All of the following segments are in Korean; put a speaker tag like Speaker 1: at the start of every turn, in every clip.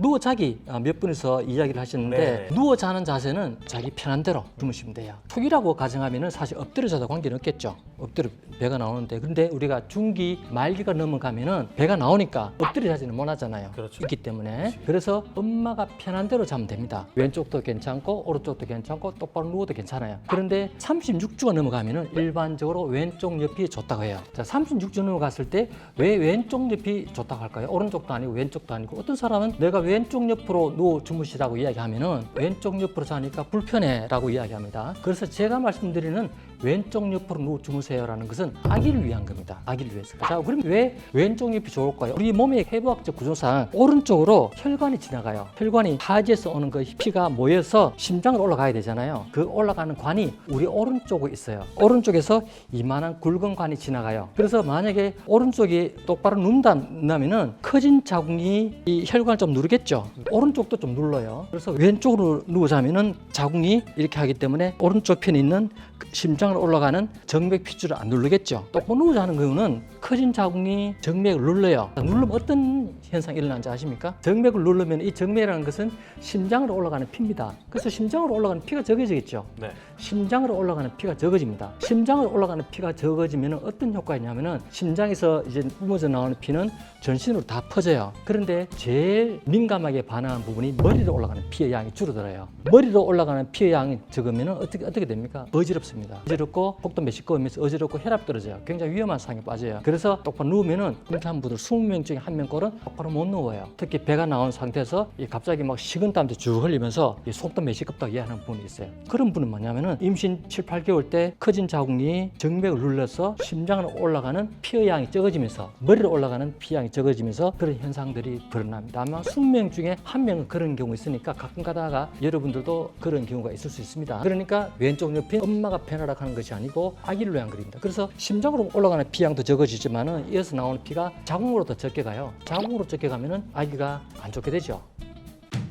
Speaker 1: 누워 자기 아, 몇 분에서 이야기를 하시는데
Speaker 2: 네.
Speaker 1: 누워 자는 자세는 자기 편한 대로 주무시면 돼요. 초기라고 가정하면은 사실 엎드려 자도 관계는 없겠죠. 엎드려 배가 나오는데 근데 우리가 중기 말기가 넘어가면은 배가 나오니까 엎드려 자지는 못하잖아요.
Speaker 2: 그렇죠.
Speaker 1: 있기 때문에 그래서 엄마가 편한 대로 자면 됩니다. 왼쪽도 괜찮고 오른쪽도 괜찮고 똑바로 누워도 괜찮아요. 그런데 36주가 넘어가면은 일반적으로 왼쪽 옆이 좋다고 해요. 자, 36주 넘어갔을 때 왜 왼쪽 옆이 좋다고 할까요? 오른쪽도 아니고 왼쪽도 아니고 어떤 사람은 내가 왼쪽 옆으로 누워 주무시라고 이야기하면은 왼쪽 옆으로 자니까 불편해라고 이야기합니다. 그래서 제가 말씀드리는 왼쪽 옆으로 누워 주무세요라는 것은 아기를 위한 겁니다. 아기를 위해서. 자, 그럼 왜 왼쪽 옆이 좋을까요? 우리 몸의 해부학적 구조상 오른쪽으로 혈관이 지나가요. 혈관이 하지에서 오는 그 피가 모여서 심장으로 올라가야 되잖아요. 그 올라가는 관이 우리 오른쪽에 있어요. 오른쪽에서 이만한 굵은 관이 지나가요. 그래서 만약에 오른쪽이 똑바로 누운다면은 커진 자궁이 이 혈관을 좀 누르겠죠. 오른쪽도 좀 눌러요. 그래서 왼쪽으로 누워 자면은 자궁이 이렇게 하기 때문에 오른쪽 편에 있는 그 심장으로 올라가는 정맥 핏줄을 안 누르겠죠. 똑바로 누워 자는 경우는 커진 자궁이 정맥을 눌러요. 누르면 어떤 현상이 일어나는지 아십니까? 정맥을 누르면 이 정맥이라는 것은 심장으로 올라가는 피입니다. 그래서 심장으로 올라가는 피가 적어지겠죠.
Speaker 2: 네.
Speaker 1: 심장으로 올라가는 피가 적어집니다. 심장으로 올라가는 피가 적어지면 어떤 효과가 있냐면은 심장에서 이제 뿜어져 나오는 피는 전신으로 다 퍼져요. 그런데 제일 민감하게 반응하는 부분이 머리로 올라가는 피의 양이 줄어들어요. 머리로 올라가는 피의 양이 적으면은 어떻게 어떻게 됩니까? 어지럽습니다. 어지럽고 복도 메시꺼우면서 어지럽고 혈압 떨어져요. 굉장히 위험한 상황에 빠져요. 그래서 똑바로 누우면은 임산부들 20명 중에 한 명 꼴은 똑바로 못 누워요. 특히 배가 나온 상태에서 이 갑자기 막 식은땀도 쭉 흘리면서 이 속도 메시껍다고 이해하는 분이 있어요. 그런 분은 뭐냐면은 임신 7, 8개월 때 커진 자궁이 정맥을 눌러서 심장으로 올라가는 피의 양이 적어지면서 머리로 올라가는 피 양이 적어지면서 그런 현상들이 드러납니다. 아마 20명 중에 한 명은 그런 경우 있으니까 가끔 가다가 여러분들도 그런 경우가 있을 수 있습니다. 그러니까 왼쪽 옆이 엄마가 편하라 하는 것이 아니고 아기를 위한 그림입니다. 그래서 심장으로 올라가는 피 양도 적어지지만은 이어서 나오는 피가 자궁으로 더 적게 가요. 자궁으로 적게 가면은 아기가 안 좋게 되죠.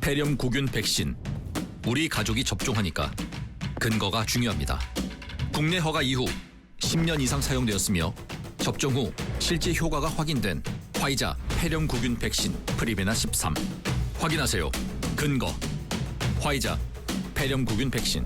Speaker 3: 폐렴 구균 백신 우리 가족이 접종하니까 근거가 중요합니다. 국내 허가 이후 10년 이상 사용되었으며 접종 후 실제 효과가 확인된 화이자 폐렴 구균 백신 프리베나 13 확인하세요. 근거 화이자 폐렴 구균 백신